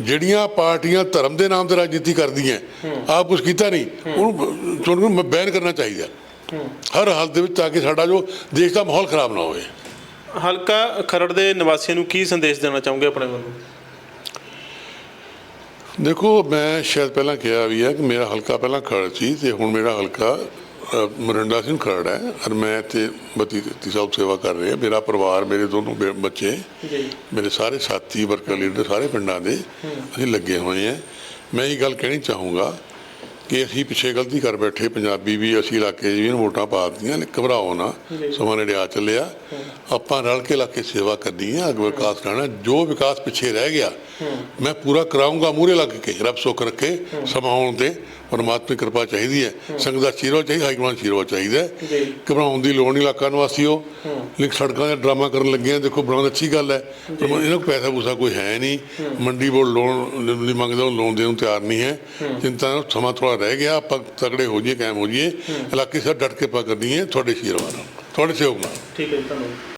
ਜਿਹੜੀਆਂ ਪਾਰਟੀਆਂ ਧਰਮ ਦੇ ਨਾਮ ਤੇ ਰਾਜਨੀਤੀ ਕਰਦੀਆਂ ਆਪ ਕੁਝ ਕੀਤਾ ਨਹੀਂ ਉਹਨੂੰ ਚੋਣ ਨੂੰ ਬੈਨ ਕਰਨਾ ਚਾਹੀਦਾ। ਹਰ ਹਾਲਤ ਦੇ ਵਿੱਚ ਤਾਂ ਕਿ ਸਾਡਾ ਜੋ ਦੇਸ਼ ਦਾ ਮਾਹੌਲ ਖਰਾਬ ਨਾ ਹੋਵੇ। ਹਲਕਾ ਖਰੜ ਦੇ ਨਿਵਾਸੀਆਂ ਨੂੰ ਕੀ ਸੰਦੇਸ਼ ਦੇਣਾ ਚਾਹੋਗੇ ਆਪਣੇ ਵੱਲੋਂ? ਦੇਖੋ ਮੈਂ ਸ਼ਾਇਦ ਪਹਿਲਾਂ ਕਿਹਾ ਵੀ ਹੈ ਕਿ ਮੇਰਾ ਹਲਕਾ ਪਹਿਲਾਂ ਖਰੜ ਸੀ ਤੇ ਹੁਣ ਮੇਰਾ ਹਲਕਾ ਮਰਿੰਡਾ ਸਿੰਘ ਖਰੜ ਹੈ ਔਰ ਮੈਂ ਇੱਥੇ ਬੱਤੀ ਤੀਹ ਸਾਲ ਸੇਵਾ ਕਰ ਰਿਹਾ। ਮੇਰਾ ਪਰਿਵਾਰ ਮੇਰੇ ਦੋਨੋਂ ਬੱਚੇ ਮੇਰੇ ਸਾਰੇ ਸਾਥੀ ਵਰਕਰ ਲੀਡਰ ਸਾਰੇ ਪਿੰਡਾਂ ਦੇ ਅਸੀਂ ਲੱਗੇ ਹੋਏ ਹਾਂ। ਮੈਂ ਇਹ ਗੱਲ ਕਹਿਣੀ ਚਾਹੂੰਗਾ ਕਿ ਅਸੀਂ ਪਿੱਛੇ ਗਲਤੀ ਕਰ ਬੈਠੇ ਪੰਜਾਬੀ ਵੀ ਅਸੀਂ ਇਲਾਕੇ 'ਚ ਵੀ ਇਹਨੂੰ ਵੋਟਾਂ ਪਾ ਦਿੱਤੀਆਂ ਨੇ ਘਬਰਾਓ ਨਾ ਸਮਾਂ ਨੇੜੇ ਆ ਚੱਲਿਆ। ਆਪਾਂ ਰਲ ਕੇ ਲਾ ਕੇ ਸੇਵਾ ਕਰਨੀ ਹੈ ਅਗਰ ਵਿਕਾਸ ਕਰਨਾ ਜੋ ਵਿਕਾਸ ਪਿੱਛੇ ਰਹਿ ਗਿਆ ਮੈਂ ਪੂਰਾ ਕਰਾਉਂਗਾ ਮੂਹਰੇ ਲੱਗ ਕੇ ਰੱਬ ਸੁੱਖ ਰੱਖੇ ਸਮਾਂ ਆਉਣ ਤੇ। ਪਰਮਾਤਮਾ ਦੀ ਕਿਰਪਾ ਚਾਹੀਦੀ ਹੈ। ਸੰਗਤ ਦਾ ਚੀਰੋ ਚਾਹੀਦਾ ਹਾਈਕਮਾਨ ਚੀਰੋ ਚਾਹੀਦਾ ਹੈ। ਜੀ। ਘਬਰਾਉਣ ਦੀ ਲੋੜ ਨਹੀਂ ਇਲਾਕਾ ਨਿਵਾਸੀਓ। ਲੇਕਿਨ ਸੜਕਾਂ 'ਤੇ ਡਰਾਮਾ ਕਰਨ ਲੱਗੇ ਆ ਦੇਖੋ ਬਹੁਤ ਅੱਛੀ ਗੱਲ ਹੈ। ਪਰ ਇਹਨਾਂ ਕੋਲ ਪੈਸਾ ਪੂਸਾ ਕੋਈ ਹੈ ਨਹੀਂ। ਮੰਡੀ ਬੋਰਡ ਲੋਨ ਨਹੀਂ ਮੰਗਦਾ ਉਹ ਲੋਨ ਦੇਣ ਨੂੰ ਤਿਆਰ ਨਹੀਂ ਹੈ। ਚਿੰਤਾ ਨਾਲ ਸਮਾਂ ਥੋੜਾ ਰਹਿ ਗਿਆ ਆਪਾਂ ਤਗੜੇ ਹੋ ਜਾਈਏ ਕਾਇਮ ਹੋ ਜਾਈਏ। ਇਲਾਕੇ ਸਰ ਡਟ ਕੇ ਪਾ ਕਰਨੀ ਹੈ ਤੁਹਾਡੇ ਸ਼ੀਰਵਾਨ ਤੁਹਾਡੇ ਸਹਿਯੋਗ ਨਾਲ। ਠੀਕ ਹੈ ਧੰਨਵਾਦ।